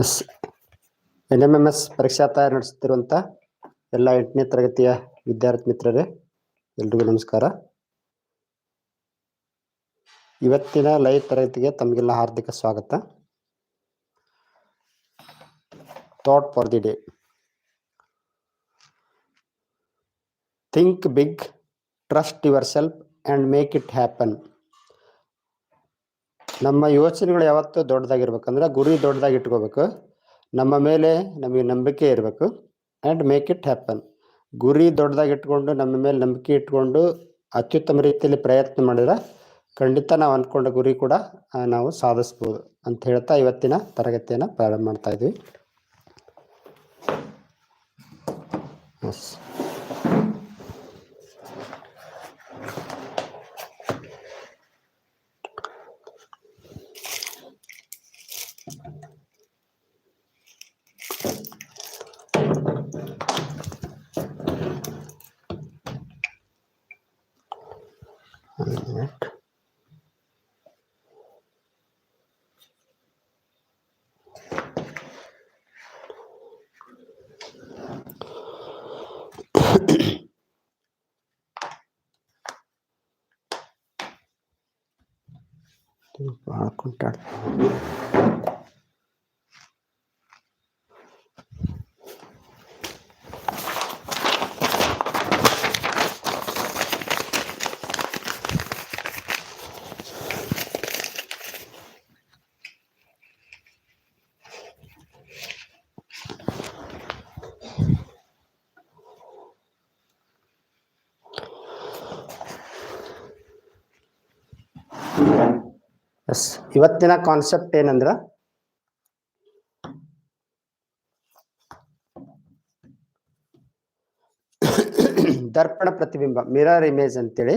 S. N M M S ಪರೀಕ್ಷಾ ತಯಾರಿ ನಡೆಸುತ್ತಿರುವಂಥ ಎಲ್ಲ ಎಂಟನೇ ತರಗತಿಯ ವಿದ್ಯಾರ್ಥಿ ಮಿತ್ರರೇ, ಎಲ್ರಿಗೂ ನಮಸ್ಕಾರ. ಇವತ್ತಿನ ಲೈವ್ ತರಗತಿಗೆ ತಮಗೆಲ್ಲ ಹಾರ್ದಿಕ ಸ್ವಾಗತ. Thought for the day think big trust yourself and make it happen ನಮ್ಮ ಯೋಚನೆಗಳು ಯಾವತ್ತೂ ದೊಡ್ಡದಾಗಿರ್ಬೇಕಂದ್ರೆ ಗುರಿ ದೊಡ್ಡದಾಗಿ ಇಟ್ಕೋಬೇಕು. ನಮ್ಮ ಮೇಲೆ ನಮಗೆ ನಂಬಿಕೆ ಇರಬೇಕು ಆ್ಯಂಡ್ ಮೇಕ್ ಇಟ್ ಹ್ಯಾಪನ್ ಗುರಿ ದೊಡ್ಡದಾಗಿ ಇಟ್ಕೊಂಡು ನಮ್ಮ ಮೇಲೆ ನಂಬಿಕೆ ಇಟ್ಕೊಂಡು ಅತ್ಯುತ್ತಮ ರೀತಿಯಲ್ಲಿ ಪ್ರಯತ್ನ ಮಾಡಿದ್ರೆ ಖಂಡಿತ ನಾವು ಅಂದ್ಕೊಂಡ ಗುರಿ ಕೂಡ ನಾವು ಸಾಧಿಸ್ಬೋದು ಅಂತ ಹೇಳ್ತಾ ಇವತ್ತಿನ ತರಗತಿಯನ್ನು ಪ್ರಾರಂಭ ಮಾಡ್ತಾ ಇದ್ವಿ. Yes One minute. ಭಾಳ ಕುಂಟಾಡ ಎಸ್ ಇವತ್ತಿನ ಕಾನ್ಸೆಪ್ಟ್ ಏನಂದ್ರ? ದರ್ಪಣ ಪ್ರತಿಬಿಂಬ ಮಿರರ್ ಇಮೇಜ್ ಅಂತೇಳಿ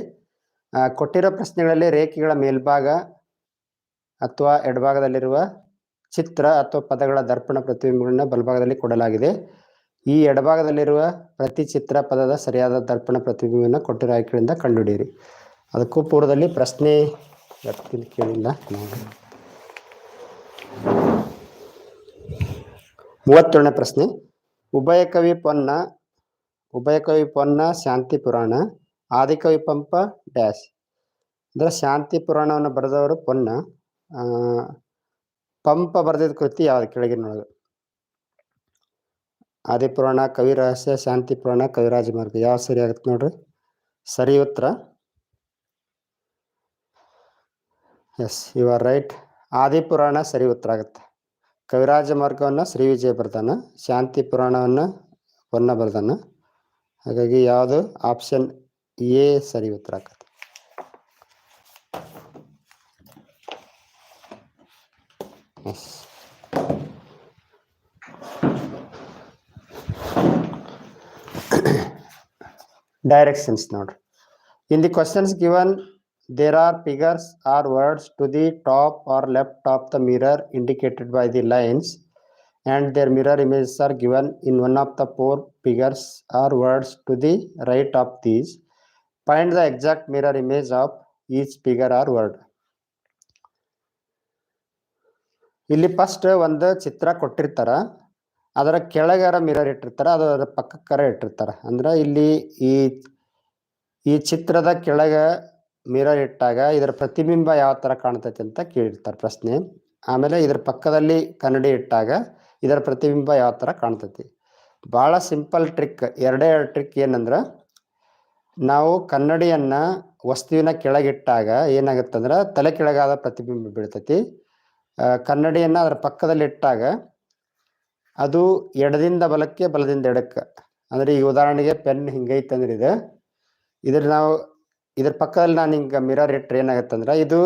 ಕೊಟ್ಟಿರೋ ಪ್ರಶ್ನೆಗಳಲ್ಲಿ ರೇಖೆಗಳ ಮೇಲ್ಭಾಗ ಅಥವಾ ಎಡಭಾಗದಲ್ಲಿರುವ ಚಿತ್ರ ಅಥವಾ ಪದಗಳ ದರ್ಪಣ ಪ್ರತಿಬಿಂಬಗಳನ್ನ ಬಲಭಾಗದಲ್ಲಿ ಕೊಡಲಾಗಿದೆ. ಈ ಎಡಭಾಗದಲ್ಲಿರುವ ಪ್ರತಿ ಚಿತ್ರ ಪದದ ಸರಿಯಾದ ದರ್ಪಣ ಪ್ರತಿಬಿಂಬವನ್ನು ಕೊಟ್ಟಿರೋ ಆಯ್ಕೆಗಳಿಂದ ಕಂಡುಹಿಡಿಯಿರಿ. ಅದಕ್ಕೂ ಪೂರ್ವದಲ್ಲಿ ಪ್ರಶ್ನೆ ಇವತ್ತಿನ ಕೇಳಿಲ್ಲ. ಮೂವತ್ತೇಳನೇ ಪ್ರಶ್ನೆ. ಉಭಯಕವಿ ಪೊನ್ನ ಉಭಯಕವಿ ಪೊನ್ನ, ಶಾಂತಿ ಪುರಾಣ ಆದಿಕವಿ ಪಂಪ, ಡ್ಯಾಶ್. ಅಂದ್ರೆ ಶಾಂತಿ ಪುರಾಣವನ್ನು ಬರೆದವರು ಪೊನ್ನ. ಪಂಪ ಬರೆದಿದ್ದ ಕೃತಿ ಯಾವ್ದು? ಕೆಳಗಿನೊಳಗೆ ಆದಿಪುರಾಣ ಕವಿ ರಹಸ್ಯ, ಶಾಂತಿ ಪುರಾಣ, ಕವಿರಾಜ ಮಾರ್ಗ. ಯಾವ ಸರಿ ಆಗುತ್ತೆ ನೋಡ್ರಿ. ಸರಿ ಉತ್ತರ ಎಸ್ ಯು ಆರ್ ರೈಟ್ ಆದಿ ಪುರಾಣ ಸರಿ ಉತ್ತರ ಆಗುತ್ತೆ. ಕವಿರಾಜ ಮಾರ್ಗವನ್ನು ಶ್ರೀ ವಿಜಯ ಬರ್ದಾನ ಶಾಂತಿ ಪುರಾಣವನ್ನು ಹೊನ್ನ ಬರ್ದಾನ ಹಾಗಾಗಿ ಯಾವುದು ಆಪ್ಷನ್ ಎ ಸರಿ ಉತ್ತರ ಆಗುತ್ತೆ. ಎಸ್ ಡೈರೆಕ್ಷನ್ಸ್ ನೋಡ್ರಿ. In the questions given there are figures or words to the top or left of the mirror indicated by the lines and their mirror images are given in one of the four figures or words to the right of these find the exact mirror image of each figure or word ಇಲ್ಲಿ first ಒಂದು ಚಿತ್ರ ಕೊಟ್ಟಿರ್ತಾರ ಅದರ ಕೆಳಗರ mirror ಇಟ್ಟಿರ್ತಾರ ಅದರ ಪಕ್ಕಕ್ಕರ ಇಟ್ಟಿರ್ತಾರ ಅಂದ್ರೆ ಇಲ್ಲಿ ಈ ಈ ಚಿತ್ರದ ಕೆಳಗ ಮಿರರ್ ಇಟ್ಟಾಗ ಇದರ ಪ್ರತಿಬಿಂಬ ಯಾವ ತರ ಕಾಣ್ತೈತೆ ಅಂತ ಕೇಳಿರ್ತಾರೆ ಪ್ರಶ್ನೆ. ಆಮೇಲೆ ಇದರ ಪಕ್ಕದಲ್ಲಿ ಕನ್ನಡಿ ಇಟ್ಟಾಗ ಇದರ ಪ್ರತಿಬಿಂಬ ಯಾವ ತರ ಕಾಣ್ತೈತಿ. ಬಹಳ ಸಿಂಪಲ್ ಟ್ರಿಕ್, ಎರಡೇ ಎರಡು ಟ್ರಿಕ್ ಏನಂದ್ರೆ, ನಾವು ಕನ್ನಡಿಯನ್ನ ವಸ್ತುವಿನ ಕೆಳಗಿಟ್ಟಾಗ ಏನಾಗುತ್ತಂದ್ರ ತಲೆ ಕೆಳಗಾದ ಪ್ರತಿಬಿಂಬ ಬೀಳ್ತೈತಿ. ಕನ್ನಡಿಯನ್ನು ಕನ್ನಡಿಯನ್ನ ಅದರ ಪಕ್ಕದಲ್ಲಿ ಇಟ್ಟಾಗ ಅದು ಎಡದಿಂದ ಬಲಕ್ಕೆ, ಬಲದಿಂದ ಎಡಕ್ಕೆ. ಅಂದ್ರೆ ಈಗ ಉದಾಹರಣೆಗೆ ಪೆನ್ ಹಿಂಗೈತೆ ಅಂದ್ರೆ ಇದು. ಇದ್ರ ನಾವು ಇದ್ರ ಪಕ್ಕದಲ್ಲಿ ನಾನು ಹಿಂಗೆ ಮಿರರ್ ಇಟ್ಟರೆ ಏನಾಗುತ್ತೆ ಅಂದ್ರೆ ಇದು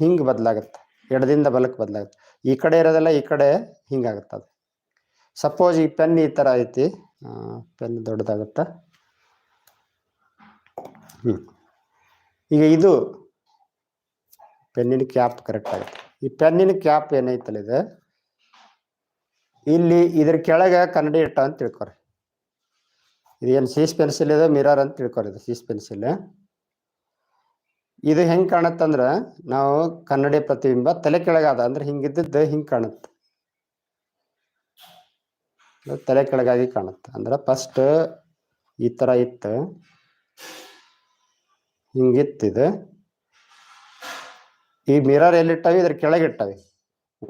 ಹಿಂಗ್ ಬದಲಾಗುತ್ತೆ. ಎಡದಿಂದ ಬಲಕ್ಕೆ ಬದಲಾಗುತ್ತೆ. ಈ ಕಡೆ ಇರೋದೆಲ್ಲ ಈ ಕಡೆ ಹಿಂಗಾಗುತ್ತೆ ಅದು. ಸಪೋಸ್ ಈ ಪೆನ್ ಈ ತರ ಐತಿ. ಪೆನ್ ದೊಡ್ಡದಾಗುತ್ತೆ? ಹ್ಞೂ ಈಗ ಇದು ಪೆನ್ನಿನ ಕ್ಯಾಪ್ ಕರೆಕ್ಟ್ ಆಗುತ್ತೆ. ಈ ಪೆನ್ನಿನ ಕ್ಯಾಪ್ ಏನೈತಲ್ಲ ಇದು? ಇಲ್ಲಿ ಇದ್ರ ಕೆಳಗೆ ಕನ್ನಡಿ ಇಟ್ಟ ಅಂತ ತಿಳ್ಕೊರಿ. ಇದು ಏನು ಸೀಸ್ ಪೆನ್ಸಿಲ್ ಇದೆ? ಮಿರರ್ ಅಂತ ತಿಳ್ಕೊರಿ ಇದು, ಸೀಸ್ ಪೆನ್ಸಿಲ್ ಇದು ಹೆಂಗ್ ಕಾಣತ್ತಂದ್ರ ನಾವು ಕನ್ನಡಿ ಪ್ರತಿಬಿಂಬ ತಲೆ ಕೆಳಗಾದ ಅಂದ್ರೆ ಹಿಂಗಿದ್ದ ಹಿಂಗ್ ಕಾಣುತ್ತೆ. ತಲೆ ಕೆಳಗಾಗಿ ಕಾಣುತ್ತೆ. ಅಂದ್ರೆ ಫಸ್ಟ್ ಈ ತರ ಇತ್ತು. ಹಿಂಗಿತ್ತಿದೆ. ಈ ಮಿರರ್ ಎಲ್ಲಿಟ್ಟವೆ? ಇದ್ರ ಕೆಳಗೆ ಇಟ್ಟವೆ.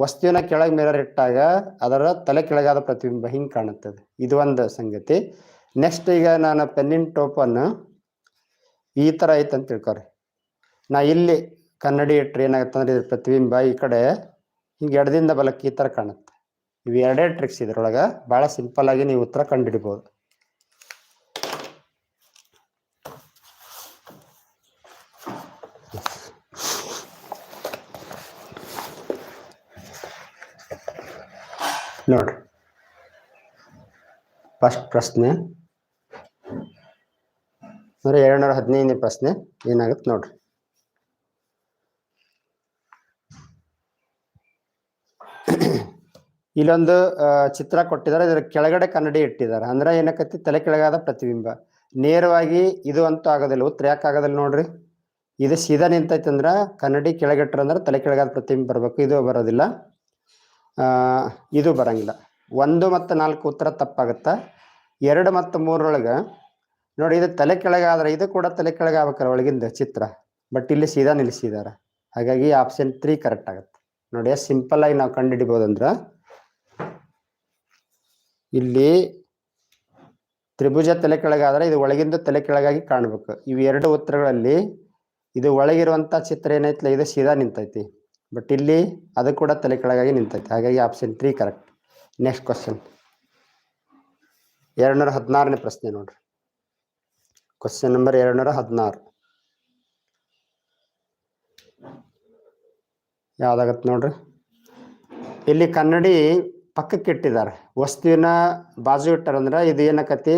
ವಸ್ತುವಿನ ಕೆಳಗೆ ಮಿರರ್ ಇಟ್ಟಾಗ ಅದರ ತಲೆ ಕೆಳಗಾದ ಪ್ರತಿಬಿಂಬ ಹಿಂಗೆ ಕಾಣುತ್ತದೆ. ಇದು ಒಂದು ಸಂಗತಿ. ನೆಕ್ಸ್ಟ್ ಈಗ ನಾನು ಪೆನ್ನಿನ್ ಟೋಪನ್ನು ಈ ಥರ ಐತೆ ಅಂತ ತಿಳ್ಕೊರಿ. ನಾ ಇಲ್ಲಿ ಕನ್ನಡಿ ಇಟ್ರೆ ಏನಾಗುತ್ತೆ ಅಂದ್ರೆ ಇದ್ರ ಪ್ರತಿಬಿಂಬ ಈ ಕಡೆ ಹಿಂಗೆ ಎಡದಿಂದ ಬಲಕ್ಕೆ ಈ ಥರ ಕಾಣುತ್ತೆ. ಇವು ಎರಡೇ ಟ್ರಿಕ್ಸ್ ಇದ್ರೊಳಗೆ ಭಾಳ ಸಿಂಪಲ್ ಆಗಿ ನೀವು ಉತ್ತರ ಕಂಡುಹಿಡಿಬೋದು. ನೋಡ್ರಿ. ಫಸ್ಟ್ ಪ್ರಶ್ನೆ. ಅಂದ್ರೆ ಎರಡ್ನೂರ ಹದಿನೈದನೇ ಪ್ರಶ್ನೆ ಏನಾಗುತ್ತೆ ನೋಡ್ರಿ. ಇಲ್ಲೊಂದು ಚಿತ್ರ ಕೊಟ್ಟಿದ್ದಾರೆ. ಇದರ ಕೆಳಗಡೆ ಕನ್ನಡಿ ಇಟ್ಟಿದ್ದಾರೆ. ಅಂದ್ರೆ ಏನಕ್ಕತಿ ತಲೆ ಕೆಳಗಾದ ಪ್ರತಿಬಿಂಬ. ನೇರವಾಗಿ ಇದು ಅಂತೂ ಆಗೋದಿಲ್ಲ. ಉತ್ತರ ಯಾಕೆ ಆಗೋದಿಲ್ಲ ನೋಡ್ರಿ? ಇದು ಸೀದಾ ನಿಂತೈತೆ ಅಂದ್ರೆ ಕನ್ನಡಿ ಕೆಳಗಿಟ್ರ ಅಂದ್ರೆ ತಲೆ ಕೆಳಗಾದ ಪ್ರತಿಬಿಂಬ ಬರಬೇಕು. ಇದು ಬರೋದಿಲ್ಲ. ಇದು ಬರಂಗಿಲ್ಲ. ಒಂದು ಮತ್ತು ನಾಲ್ಕು ಉತ್ತರ ತಪ್ಪಾಗುತ್ತೆ? ಎರಡು ಮತ್ತು ಮೂರರೊಳಗೆ, ನೋಡಿ ಇದು ತಲೆ ಕೆಳಗಾದ್ರೆ ಇದು ಕೂಡ ತಲೆ ಕೆಳಗೆ ಆಗ್ಬೇಕಲ್ಲ ಒಳಗಿಂದ ಚಿತ್ರ. ಬಟ್ ಇಲ್ಲಿ ಸೀದಾ ನಿಲ್ಲಿಸಿದ್ದಾರೆ. ಹಾಗಾಗಿ ಆಪ್ಷನ್ ತ್ರೀ ಕರೆಕ್ಟ್ ಆಗುತ್ತೆ. ನೋಡಿ ಸಿಂಪಲ್ ಆಗಿ ನಾವು ಕಂಡುಹಿಡಿಬೋದು ಅಂದ್ರೆ ಇಲ್ಲಿ ತ್ರಿಭುಜ ತಲೆ ಕೆಳಗಾದ್ರೆ ಇದು ಒಳಗಿಂದ ತಲೆ ಕೆಳಗಾಗಿ ಕಾಣಬೇಕು. ಇವು ಎರಡು ಉತ್ತರಗಳಲ್ಲಿ ಇದು ಒಳಗಿರುವಂತ ಚಿತ್ರ ಏನೈತಿಲ್ಲ ಇದು ಸೀದಾ ನಿಂತೈತಿ. ಬಟ್ ಇಲ್ಲಿ ಅದು ಕೂಡ ತಲೆ ಕೆಳಗಾಗಿ ನಿಂತೈತಿ. ಹಾಗಾಗಿ option three correct next question ಎರಡ್ನೂರ ಹದಿನಾರನೇ ಪ್ರಶ್ನೆ ನೋಡ್ರಿ. ಕ್ವಶನ್ ನಂಬರ್ ಎರಡ್ನೂರ ಹದಿನಾರು. ಯಾವ್ದಾಗತ್ತೆ ನೋಡ್ರಿ? ಇಲ್ಲಿ ಕನ್ನಡಿ ಪಕ್ಕಕ್ಕೆ ಇಟ್ಟಿದ್ದಾರೆ ವಸ್ತುವಿನ ಬಾಜು ಇಟ್ಟಾರಂದ್ರೆ ಇದು ಏನಕತಿ?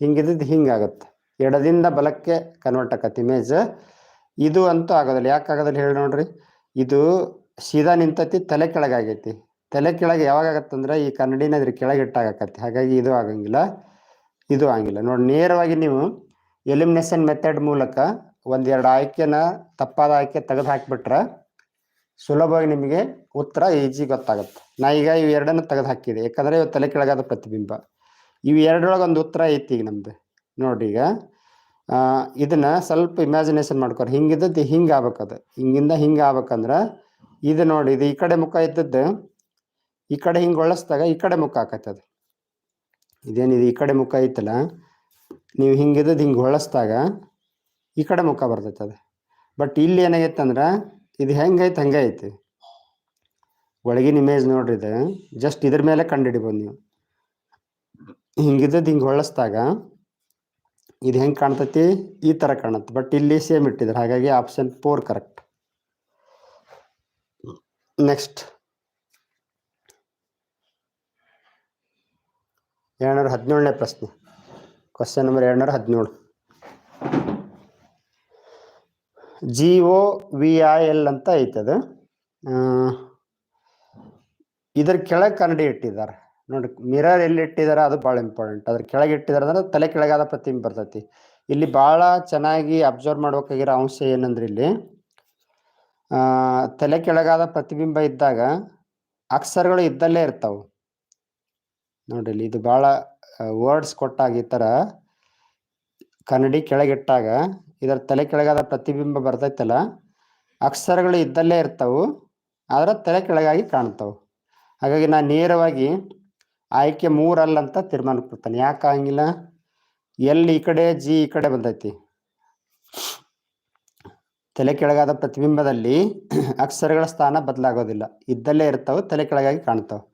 ಹಿಂಗಿದ್ದು ಹಿಂಗಾಗತ್ತೆ. ಎಡದಿಂದ ಬಲಕ್ಕೆ ಕನ್ವರ್ಟ್ ಆಗತ್ತೆ ಇಮೇಜ್ ಇದು ಅಂತೂ ಆಗೋದಿಲ್ಲ. ಯಾಕೆ ಆಗೋದಿಲ್ಲ ಹೇಳಿ ನೋಡ್ರಿ. ಇದು ಸೀದಾ ನಿಂತತಿ, ತಲೆ ಕೆಳಗಾಗೈತಿ. ತಲೆ ಕೆಳಗೆ ಯಾವಾಗ ಆಗತ್ತಂದ್ರೆ ಈ ಕನ್ನಡಿನ ಇದ್ರ ಕೆಳಗೆ ಇಟ್ಟಾಗತ್ತೆ ಹಾಗಾಗಿ ಇದು ಆಗಂಗಿಲ್ಲ. ಇದು ಆಗಿಲ್ಲ ನೋಡಿ, ನೇರವಾಗಿ ನೀವು ಎಲಿಮಿನೇಷನ್ ಮೆಥಡ್ ಮೂಲಕ ಒಂದೆರಡು ಆಯ್ಕೆನ ತಪ್ಪಾದ ಆಯ್ಕೆ ತೆಗೆದು ಹಾಕಿಬಿಟ್ರೆ ಸುಲಭವಾಗಿ ನಿಮಗೆ ಉತ್ತರ ಈಜಿ ಗೊತ್ತಾಗುತ್ತೆ. ನಾ ಈಗ ಇವು ಎರಡನ್ನು ತೆಗೆದು ಹಾಕಿದೆ. ಯಾಕಂದ್ರೆ ಇವು ತಲೆ ಕೆಳಗಾದ ಪ್ರತಿಬಿಂಬ. ಇವು ಎರಡರೊಳಗೆ ಒಂದು ಉತ್ತರ ಐತಿ ಈಗ ನಮ್ದು. ನೋಡ್ರಿ ಈಗ. ಇದನ್ನ ಸ್ವಲ್ಪ ಇಮ್ಯಾಜಿನೇಷನ್ ಮಾಡ್ಕೊರಿ. ಹಿಂಗಿದ್ದದ್ದು ಹಿಂಗೆ ಆಗ್ಬೇಕದು. ಹಿಂಗಿಂದ ಹಿಂಗೆ ಆಗ್ಬೇಕಂದ್ರೆ ಇದು ನೋಡಿ, ಇದು ಈ ಕಡೆ ಮುಖ ಇದ್ದದ್ದು, ಈ ಕಡೆ ಹಿಂಗೆ ಒಳಸ್ದಾಗ ಈ ಕಡೆ ಮುಖ ಆಕತ್ತದ ಇದೇನಿದೆ ಈ ಕಡೆ ಮುಖ ಐತಲ್ಲ? ನೀವು ಹಿಂಗಿದ್ದದ್ದು ಹಿಂಗೆ ಹೊಳಸ್ದಾಗ ಈ ಕಡೆ ಮುಖ ಬರ್ತೈತೆ ಅದು ಬಟ್ ಇಲ್ಲಿ ಏನಾಗೈತೆ ಅಂದ್ರೆ ಇದು ಹೆಂಗೈತೆ ಹಂಗೆ ಐತಿ ಒಳಗಿನ ಇಮೇಜ್ ನೋಡ್ರಿ ಇದು. ಜಸ್ಟ್ ಇದ್ರ ಮೇಲೆ ಕಂಡುಹಿಡಿಬೋದು ನೀವು. ಹಿಂಗಿದ್ದದ್ದು ಹಿಂಗೆ ಹೊಳಸ್ದಾಗ ಇದು ಹೆಂಗೆ ಕಾಣ್ತೈತಿ? ಈ ಥರ ಕಾಣುತ್ತೆ. ಬಟ್ ಇಲ್ಲಿ ಸೇಮ್ ಇಟ್ಟಿದ್ರು ಹಾಗಾಗಿ ಆಪ್ಷನ್ ಫೋರ್ ಕರೆಕ್ಟ್ ನೆಕ್ಸ್ಟ್ ಎರಡ್ನೂರ ಹದಿನೇಳನೇ ಪ್ರಶ್ನೆ. ಕ್ವಶನ್ ನಂಬರ್ ಎರಡ್ನೂರ ಹದಿನೇಳು. G O V I L ಅಂತ ಐತದು ಇದ್ರ ಕೆಳಗೆ ಕನ್ನಡಿ ಇಟ್ಟಿದ್ದಾರೆ. ನೋಡಿ ಮಿರರ್ ಎಲ್ಲಿ ಇಟ್ಟಿದ್ದಾರೆ ಅದು ಭಾಳ ಇಂಪಾರ್ಟೆಂಟ್ ಅದ್ರ ಕೆಳಗೆ ಇಟ್ಟಿದ್ದಾರೆ ಅಂದ್ರೆ ತಲೆ ಕೆಳಗಾದ ಪ್ರತಿಬಿಂಬ ಬರ್ತೈತಿ. ಇಲ್ಲಿ ಭಾಳ ಚೆನ್ನಾಗಿ ಅಬ್ಸರ್ವ್ ಮಾಡ್ಬೇಕಾಗಿರೋ ಅಂಶ ಏನಂದ್ರೆ ಇಲ್ಲಿ ತಲೆ ಕೆಳಗಾದ ಪ್ರತಿಬಿಂಬ ಇದ್ದಾಗ ಅಕ್ಷರಗಳು ಇದ್ದಲ್ಲೇ ಇರ್ತಾವೆ. ನೋಡ್ರಿ ಇಲ್ಲಿ ಇದು ಭಾಳ ವರ್ಡ್ಸ್ ಕೊಟ್ಟಾಗ ಈ ಥರ ಕನ್ನಡಿ ಕೆಳಗಿಟ್ಟಾಗ ಇದರ ತಲೆ ಕೆಳಗಾದ ಪ್ರತಿಬಿಂಬ ಬರ್ತೈತಲ್ಲ, ಅಕ್ಷರಗಳು ಇದ್ದಲ್ಲೇ ಇರ್ತಾವು, ಆದ್ರೆ ತಲೆ ಕೆಳಗಾಗಿ ಕಾಣ್ತಾವು. ಹಾಗಾಗಿ ನಾನು ನೇರವಾಗಿ ಆಯ್ಕೆ ಮೂರಲ್ಲ ಅಂತ ತೀರ್ಮಾನಕ್ಕೆ ಕೊಡ್ತಾನೆ. ಯಾಕೆ ಆಗಂಗಿಲ್ಲ ಎಲ್ಲಿ ಈ ಕಡೆ, ಜಿ ಈ ಕಡೆ ಬಂದೈತಿ. ತಲೆ ಕೆಳಗಾದ ಪ್ರತಿಬಿಂಬದಲ್ಲಿ ಅಕ್ಷರಗಳ ಸ್ಥಾನ ಬದಲಾಗೋದಿಲ್ಲ. ಇದ್ದಲ್ಲೇ ಇರ್ತಾವ, ತಲೆ ಕೆಳಗಾಗಿ ಕಾಣ್ತಾವೆ.